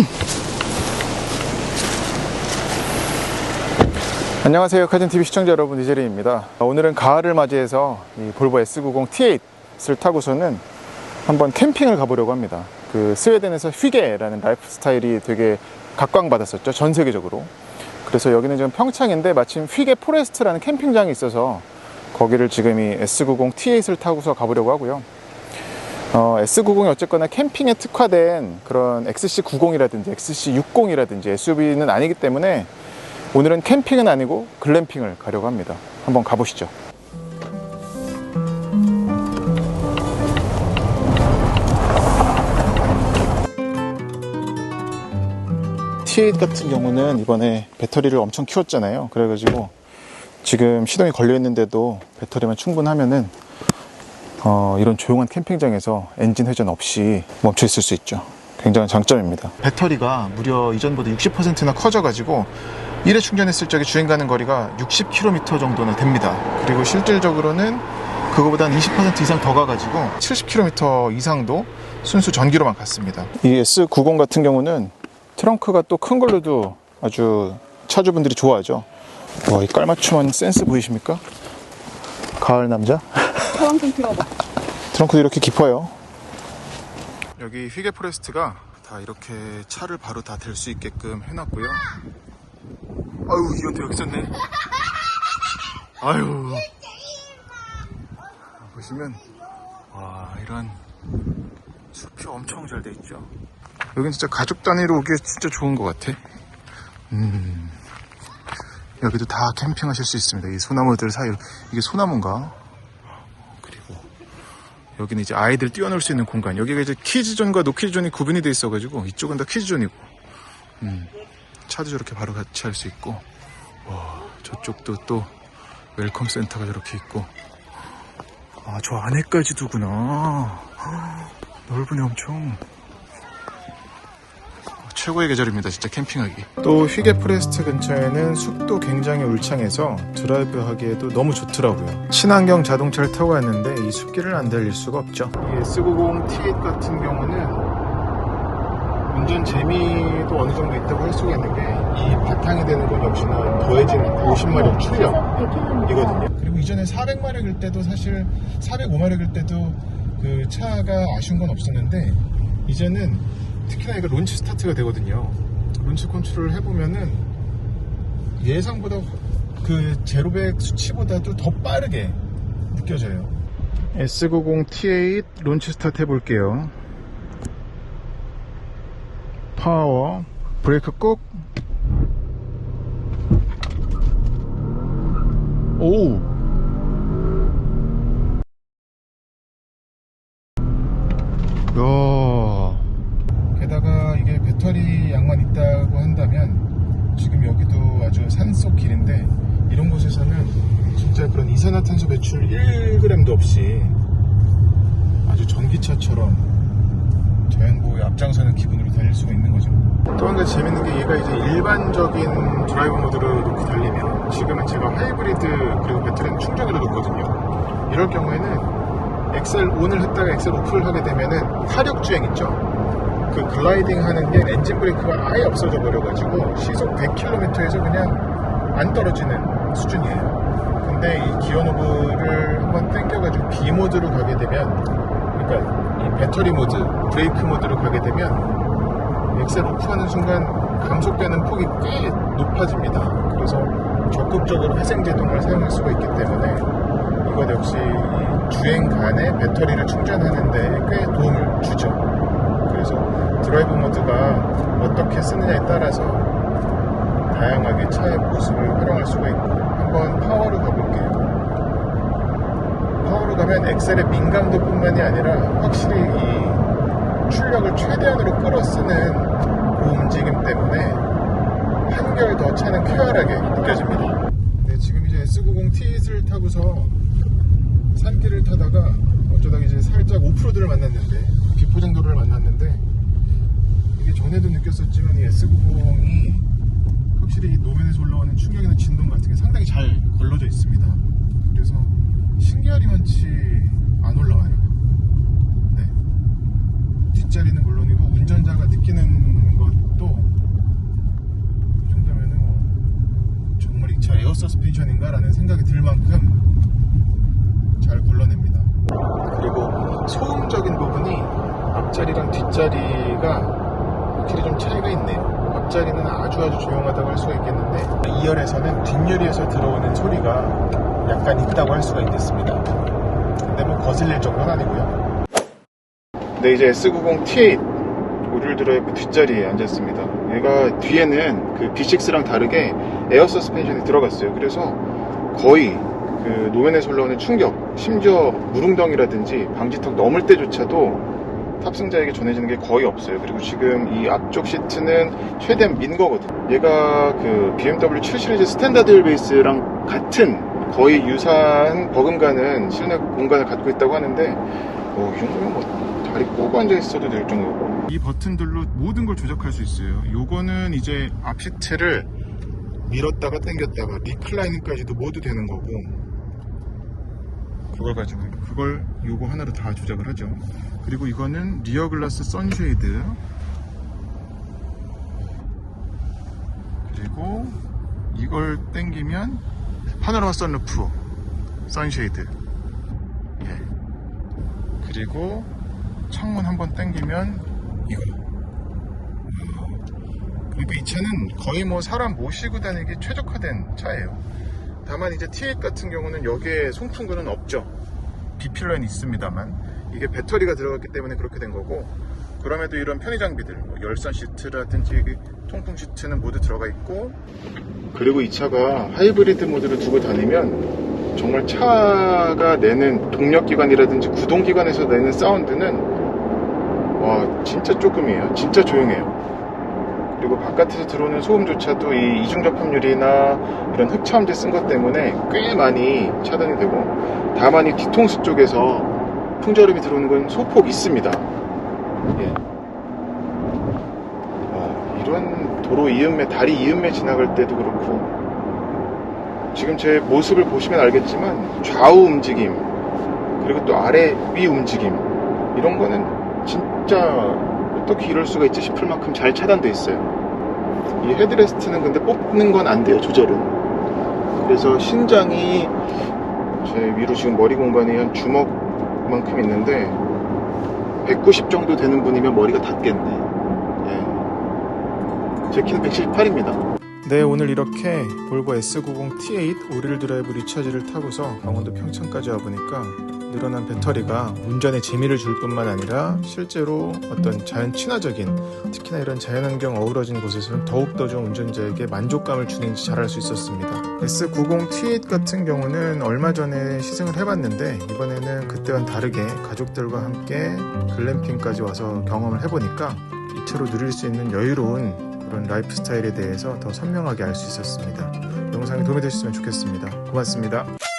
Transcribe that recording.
안녕하세요. 카진TV 시청자 여러분 이재리입니다. 오늘은 가을을 맞이해서 이 볼보 S90 T8을 타고서는 한번 캠핑을 가보려고 합니다. 그 스웨덴에서 휘게라는 라이프 스타일이 되게 각광받았었죠 전 세계적으로. 그래서 여기는 지금 평창인데 마침 휘게 포레스트라는 캠핑장이 있어서 거기를 지금 이 S90 T8을 타고서 가보려고 하고요 어, S90이 어쨌거나 캠핑에 특화된 그런 XC90이라든지 XC60이라든지 SUV는 아니기 때문에 오늘은 캠핑은 아니고 글램핑을 가려고 합니다. 한번 가보시죠. T8 같은 경우는 이번에 배터리를 엄청 키웠잖아요. 그래가지고 지금 시동이 걸려 있는데도 배터리만 충분하면은 어, 이런 조용한 캠핑장에서 엔진 회전 없이 멈춰 있을 수 있죠. 굉장한 장점입니다. 배터리가 무려 이전보다 60%나 커져가지고 1회 충전했을 적에 주행 가는 거리가 60km 정도나 됩니다. 그리고 실질적으로는 그거보다 한20% 이상 더 가가지고 70km 이상도 순수 전기로만 갔습니다. 이 S90 같은 경우는 트렁크가 또 큰 걸로도 아주 차주분들이 좋아하죠. 와, 이 깔맞춤한 센스 보이십니까? 가을 남자? 좀 필요하다. 트렁크도 이렇게 깊어요. 여기 휘게 포레스트가 다 이렇게 차를 바로 다 댈 수 있게끔 해놨고요. 아유, 이건 여기 있었네. 아유. 보시면, 와, 이런 숲이 엄청 잘 돼 있죠. 여긴 진짜 가족 단위로 오기에 진짜 좋은 것 같아. 음. 여기도 다 캠핑하실 수 있습니다. 이 소나무들 사이로. 이게 소나무인가? 여기는 이제 아이들 뛰어놀 수 있는 공간. 여기가 이제 키즈존과 노키즈존이 구분이 돼 있어가지고 이쪽은 다 키즈존이고, 음, 차도 저렇게 바로 같이 할 수 있고, 와, 저쪽도 또 웰컴 센터가 저렇게 있고, 아, 저 안에까지도구나. 넓으네 엄청. 최고의 계절입니다. 진짜 캠핑하기. 또 휘게 프레스트 근처에는 숲도 굉장히 울창해서 드라이브 하기에도 너무 좋더라고요. 친환경 자동차를 타고 왔는데 이 숲길을 안 달릴 수가 없죠. 이 S90 T8 같은 경우는 운전 재미도 어느 정도 있다고 할 수가 있는 게 이 바탕이 되는 건 역시나 더해진 50마력 출력이거든요. 그리고 이전에 400마력일 때도 사실 405마력일 때도 그 차가 아쉬운 건 없었는데 이제는 특히나 이거 론치 스타트가 되거든요. 론치 컨트롤을 해보면은 예상보다 그 제로백 수치보다도 더 빠르게 느껴져요. S90 T8 론치 스타트 해볼게요. 파워, 브레이크 꾹. 오! 야. 배터리 양만 있다고 한다면 지금 여기도 아주 산속 길인데 이런 곳에서는 진짜 그런 이산화탄소 배출 1g도 없이 아주 전기차처럼 자연보호에 앞장서는 기분으로 달릴 수가 있는 거죠. 또 한 가지 재밌는 게 얘가 이제 일반적인 드라이브 모드로 놓고 달리면 지금은 제가 하이브리드 그리고 배터리는 충전기로 놓거든요. 이럴 경우에는 엑셀 ON을 했다가 엑셀 오프를 하게 되면은 화력 주행 있죠. 그 글라이딩 하는 게 엔진 브레이크가 아예 없어져 버려가지고 시속 100km에서 그냥 안 떨어지는 수준이에요. 근데 이 기어 노브를 한번 당겨가지고 B 모드로 가게 되면, 그러니까 이 배터리 모드, 브레이크 모드로 가게 되면 엑셀 오프하는 순간 감속되는 폭이 꽤 높아집니다. 그래서 적극적으로 회생제동을 사용할 수가 있기 때문에 이것 역시 이 주행 간에 배터리를 충전하는 데 꽤 도움을 주죠. 그래서 드라이브 모드가 어떻게 쓰느냐에 따라서 다양하게 차의 모습을 활용할 수가 있고 한번 파워로 가볼게요. 파워로 가면 엑셀의 민감도 뿐만이 아니라 확실히 이 출력을 최대한으로 끌어쓰는 그 움직임 때문에 한결 더 차는 쾌활하게 느껴집니다. 네, 지금 이제 S90 T8을 타고서 산길을 타다가 어쩌다가 이제 살짝 오프로드를 만났는데 직구장도로를 만났는데 이게 전에도 느꼈었지만 이 S90이 확실히 노면에서 올라오는 충격이나 진동 같은 게 상당히 잘 걸러져 있습니다 그래서 신기하리만치 안 올라와요 네. 뒷자리는 물론이고 운전자가 느끼는 것도 이 정도면은 뭐 정말 이 차 에어 서스펜션인가 라는 생각이 들 만큼 앞자리랑 뒷자리가 확실히 좀 차이가 있네요. 앞자리는 아주 아주 조용하다고 할 수가 있겠는데 2열에서는 뒷유리에서 들어오는 소리가 약간 있다고 할 수가 있겠습니다. 근데 뭐 거슬릴 정도는 아니고요. 네, 이제 S90 T8 오릴 드라이브 뒷자리에 앉았습니다. 얘가 뒤에는 그 B6랑 다르게 에어 서스펜션이 들어갔어요. 그래서 거의 그 노면에서 올라오는 충격, 심지어 무릉덩이라든지 방지턱 넘을 때조차도 탑승자에게 전해지는 게 거의 없어요. 그리고 지금 이 앞쪽 시트는 최대한 민 거거든요. 얘가 그 BMW 7 시리즈 스탠다드 베이스랑 같은 거의 유사한 버금가는 실내 공간을 갖고 있다고 하는데 뭐, 이 정도면 뭐 다리 꼬고 앉아 있어도 될 정도고 이 버튼들로 모든 걸 조작할 수 있어요. 요거는 이제 앞 시트를 밀었다가 당겼다가 리클라이닝까지도 모두 되는 거고 그걸 가지고 그걸 요거 하나로 다 조작을 하죠. 그리고 이거는 리어 글라스 선쉐이드. 그리고 이걸 당기면 파노라마 선루프 선쉐이드. 예. 그리고 창문 한번 당기면 이거. 그러니까 이 차는 거의 뭐 사람 모시고 다니기 최적화된 차예요. 다만 이제 T8 같은 경우는 여기에 송풍구는 없죠. 비필러는 있습니다만 이게 배터리가 들어갔기 때문에 그렇게 된 거고 그럼에도 이런 편의 장비들 뭐 열선 시트라든지 통풍 시트는 모두 들어가 있고 그리고 이 차가 하이브리드 모드를 두고 다니면 정말 차가 내는 동력기관이라든지 구동기관에서 내는 사운드는 와 진짜 조금이에요. 진짜 조용해요. 그리고 바깥에서 들어오는 소음조차도 이 이중접합률이나 이런 흡차음제 쓴 것 때문에 꽤 많이 차단이 되고 다만 이 뒤통수 쪽에서 풍절음이 들어오는 건 소폭 있습니다 예. 와, 이런 도로 이음매 다리 이음매 지나갈 때도 그렇고 지금 제 모습을 보시면 알겠지만 좌우 움직임 그리고 또 아래 위 움직임 이런 거는 진짜 어떻게 이럴 수가 있지 싶을 만큼 잘 차단돼 있어요. 이 헤드레스트는 근데 뽑는 건 안 돼요, 조절은. 그래서 신장이 제 위로 지금 머리 공간이 한 주먹 만큼 있는데 190 정도 되는 분이면 머리가 닿겠네. 예. 제 키는 178입니다. 네, 오늘 이렇게 볼보 S90 T8 오릴 드라이브 리차지를 타고서 강원도 평창까지 와보니까 늘어난 배터리가 운전에 재미를 줄 뿐만 아니라 실제로 어떤 자연 친화적인 특히나 이런 자연환경 어우러진 곳에서는 더욱더 좀 운전자에게 만족감을 주는지 잘 알 수 있었습니다. S90 T8 같은 경우는 얼마 전에 시승을 해봤는데 이번에는 그때와는 다르게 가족들과 함께 글램핑까지 와서 경험을 해보니까 이 차로 누릴 수 있는 여유로운 그런 라이프 스타일에 대해서 더 선명하게 알 수 있었습니다. 영상이 도움이 되셨으면 좋겠습니다. 고맙습니다.